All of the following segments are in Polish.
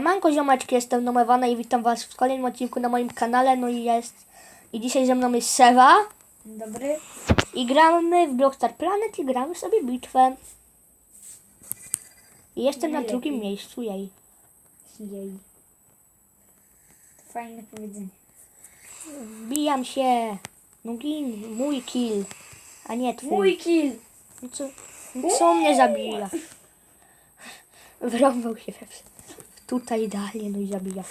Manko ziomeczki, jestem Nomewana i witam was w kolejnym odcinku na moim kanale. No i jest. I dzisiaj ze mną jest Sewa. Dobry. I gramy w Blockstar Planet i gramy sobie bitwę. I jestem na drugim miejscu jej. Jej. To fajne powiedzenie. Wbijam się. No gin, mój kill. A nie twój. kill! No co, co mnie zabija? Wrąbał się we Tutaj dalej, no i zabija.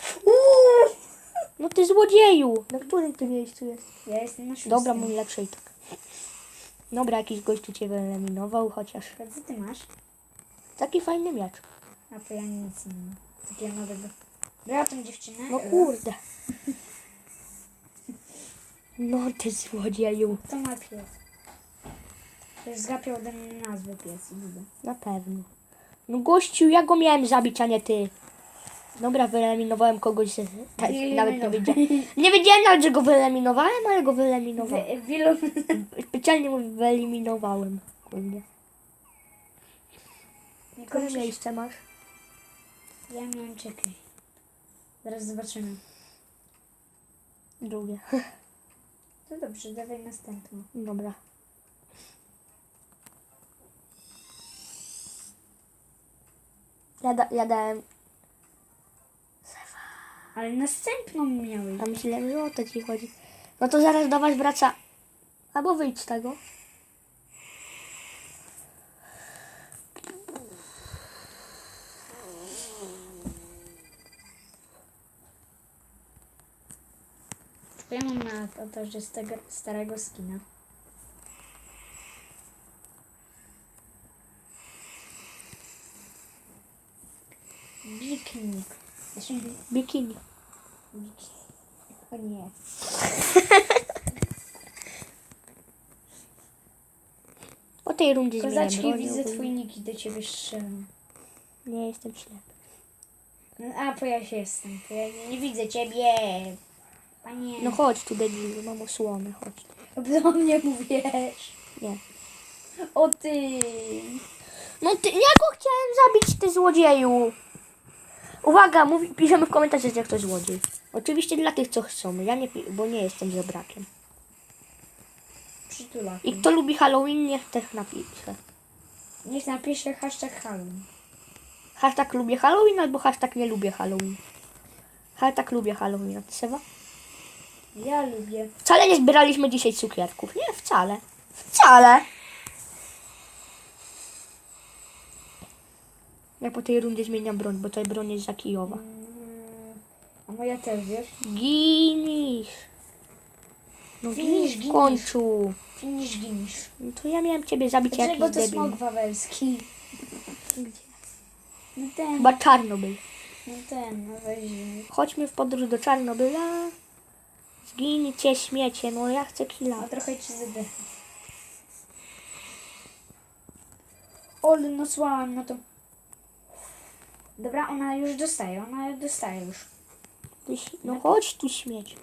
No ty złodzieju! Na którym ty miejscu jest? Ja jestem na szóstym. Dobra, mój lepszy i tak. Dobra, jakiś gościu cię wyeliminował, chociaż co ty masz? taki fajny miecz. A to ja nic nie mam. Takiego nowego. Brała tą dziewczynę. No Ela. kurde. No ty złodzieju. To ma pies. To jest zgapiał ode mnie nazwę pies. Na pewno. No gościu, ja go miałem zabić, a nie ty. Dobra, wyeliminowałem kogoś, tak, nawet nie wiedziałem. Nie wiedziałem nawet, że go wyeliminowałem, ale go wyeliminowałem. W, wielu... Specjalnie mu wyeliminowałem. Kurde. Nie Które miejsce masz? Ja miałem czekaj. Zaraz zobaczymy. Drugie. To dobrze, dawaj następną. Dobra. Ja, da, ja dałem, Ale następną miałeś. a myślałem, że o to ci chodzi. No to zaraz do was wraca. Albo wyjdź z tego. Ja mam na to, to że z tego starego skina. Bikini. bik- O nie. O tej rundzie zmieniłem Kozaczki, broń widzę ogólnie. twój niki do ciebie strzelam. Nie jestem ślepy. A, bo ja się jestem. To ja nie, nie widzę ciebie. Panie. No chodź tu debilu, mam osłonę, chodź tu. Do mnie mówisz. Nie. O ty. No ty, ja go chciałem zabić, ty złodzieju. Uwaga, mówi, piszemy w komentarzach, jak to złodziej. Oczywiście dla tych, co chcą, ja nie, bo nie jestem żebrakiem. Przytulak. I kto lubi Halloween, niech też napisze. Niech napisze hashtag Halloween. Hashtag lubię Halloween albo hashtag nie lubię Halloween. Hashtag lubię Halloween, a ty Sewa? Ja lubię. Wcale nie zbieraliśmy dzisiaj cukierków. Nie, wcale. Wcale. Ja po tej rundzie zmieniam broń, bo ta broń jest za kijowa. A moja też, wiesz? Ginisz. No Finish, ginisz w ginisz. końcu. Finisz ginisz. No to ja miałem ciebie zabić Dlaczego jakiś to debil. smok wawelski? Gdzie? No ten, Chyba Czarnobyl. no ten, no weź. Chodźmy w podróż do Czarnobyla. Zgincie śmiecie, no ja chcę A killa. trochę ci zadechę. Ole, no słałam, no to... Dobra, ona już dostaje, ona dostaje już. Ty ś- No chodź tu śmieć.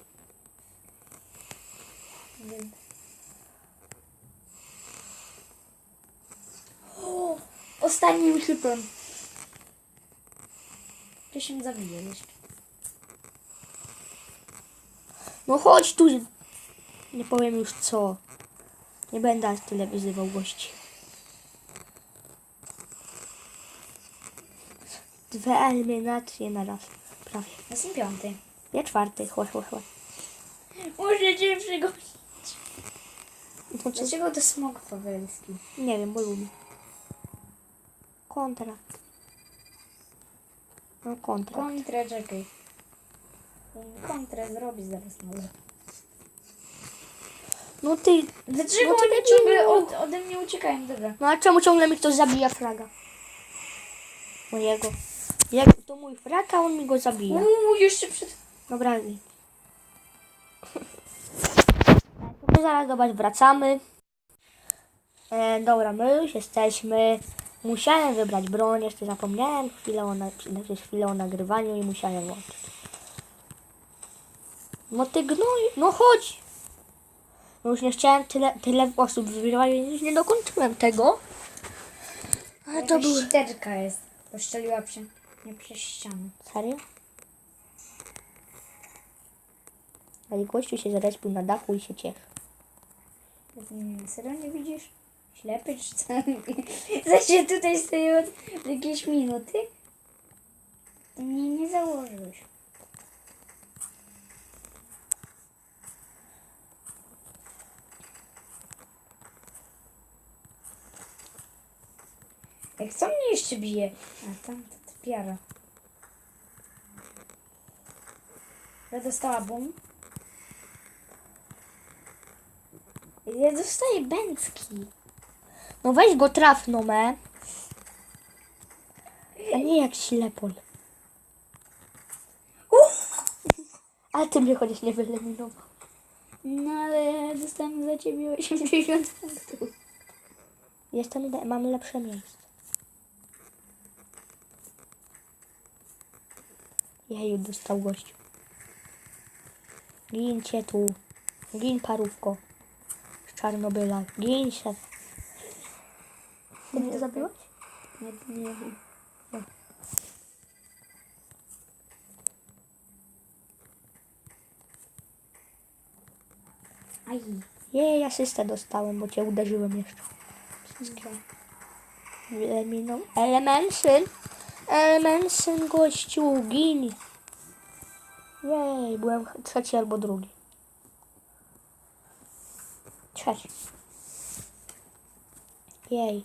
O, Ostatnim hitem. Ty się zabije jeszcze. No chodź tu. Nie powiem już co. Nie będę tyle wyzywał gości. Dwie eliminacje na raz. Prawie. Jestem piąty. Ja czwarty. Chodź, chodź, chodź. Muszę cię przygonić. No co? Dlaczego to smok wawelski? Nie wiem, bo lubię. Kontra. No kontra. Kontrę, czekaj. Kontrę zrobi zaraz może. No ty. Dlaczego No to oni ciągle od, ode mnie uciekają? Dobra. No a czemu ciągle mi ktoś zabija fraga? Mojego. Jak to mój frag, a on mi go zabija. Uuu, jeszcze przed... Dobra. My zaraz was wracamy. E, dobra, my już jesteśmy. Musiałem wybrać broń, jeszcze zapomniałem chwilę o, na, przez chwilę o nagrywaniu i musiałem włączyć. No ty gnoj, no chodź! No już nie chciałem tyle, tyle osób wybierać, już nie dokończyłem tego. Ale to ścierka jest. Poszczeliła się. Nie Nie przez ścianę. Serio? Ale gościu się zarespił na dachu i się cieszy. Mm, Serio nie widzisz? Ślepy czy co? Zaś tutaj stoję od jakieś minuty? To mnie nie założyłeś. Jak co mnie jeszcze bije? A tam to typiara. Ja dostała bum. Ja dostaję bęcki. No weź go traf, no me. A nie jak ślepol. Ale ty mnie chociaż nie wyeliminował. No ale dostałem za ciebie 80 punktów. Jestem, le- mam lepsze miejsce. Jeju, dostał gościu. Gincie tu. Gin parówko. Z Czarnobyla. Gin się. Ty mnie zabiłeś? Nie, nie wiem. Aj, Jej, asystę dostałem, bo cię uderzyłem jeszcze. wszystko. Wyeliminą. Elementyn. Elementyn, gościu. Gin. Jej, byłem trzeci albo drugi. Trzeci. Jej.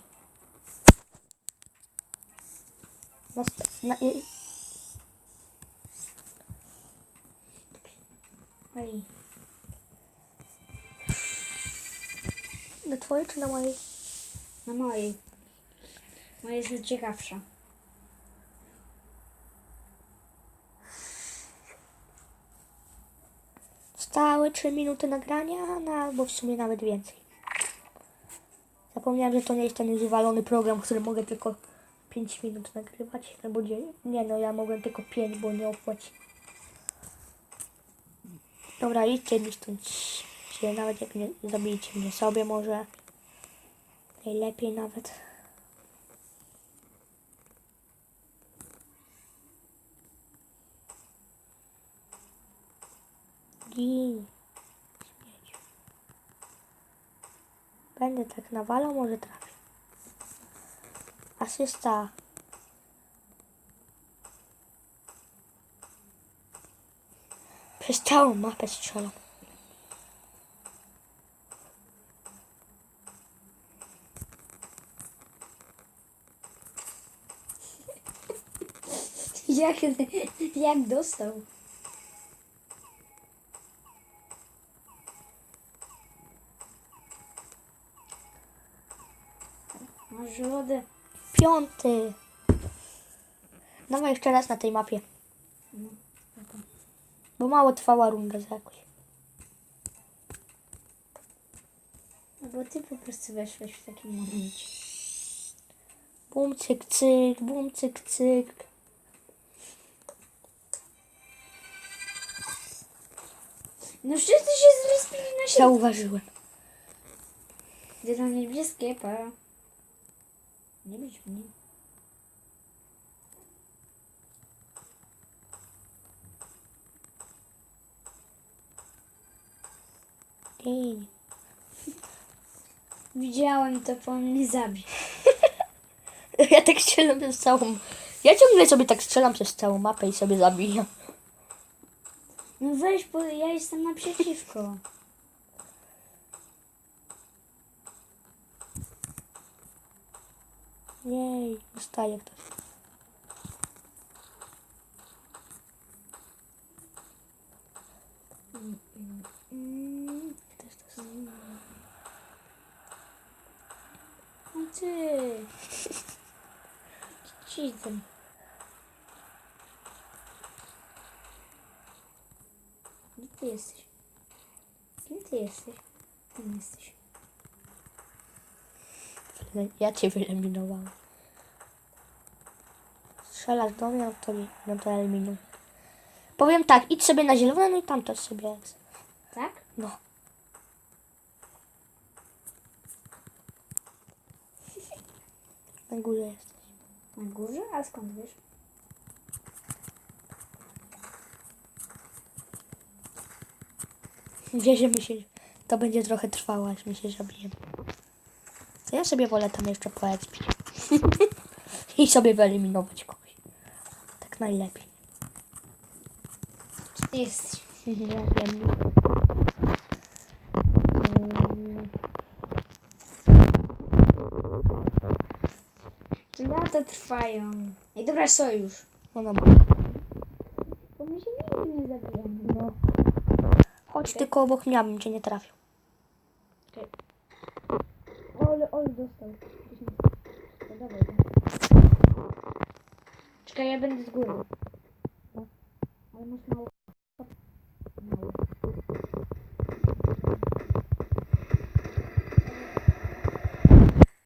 Na, i- Aj. na twojej czy na mojej? Na mojej. Moja jest ciekawsza. Zostały 3 minuty nagrania, no, albo w sumie nawet więcej. Zapomniałem, że to nie jest ten wywalony program, który mogę tylko 5 minut nagrywać, albo 9. Nie no, ja mogłem tylko 5, bo nie opłaci. Dobra, idźcie mi stąd. Się, nawet jak nie zabijcie mnie sobie może. Najlepiej nawet. Gin. Śmieciu. Będę tak nawalał, może trafię. Asysta. Przez całą mapę strzelam. Jak, jak dostał? Wodę. Piąty. Dawaj jeszcze raz na tej mapie. Bo mało trwała runda za jakoś. No bo ty po prostu weszłeś w takim momencie. Bum, cyk, cyk, bum, cyk, cyk. No wszyscy się zrespili na siebie. Zauważyłem. Gdzie tam niebieskie, pa. Nie mnie. Gin. Widziałem to, po mnie zabił. Ja tak strzelam przez całą... Ja ciągle sobie tak strzelam przez całą mapę i sobie zabijam. No weź, bo ja jestem naprzeciwko. Jej, dostaje ktoś. Mm, no ty. Ci tym. Gdzie ty jesteś? Kim ty jesteś? Kim jesteś? Ja cię wyeliminowałam. Strzelasz do mnie, no to, no to eliminuj. Powiem tak, idź sobie na zielone, no i tam sobie. Tak? No. Na górze jesteś. Na górze? A skąd wiesz? Gdzie się myślisz? To będzie trochę trwało, aż mi się zabije. To ja sobie wolę tam jeszcze poekspić. I sobie wyeliminować kogoś. Tak najlepiej. Gdzie ty jesteś? Ja wiem. Mm, Lata trwają. Ej, dobra, sojusz. No dobra. Bo my się nigdy nie zabijamy. No. Chodź tylko obok mnie, abym cię nie trafił. Ole, ole dostał. No dawaj. Czekaj, ja będę z góry. No. Ale mało.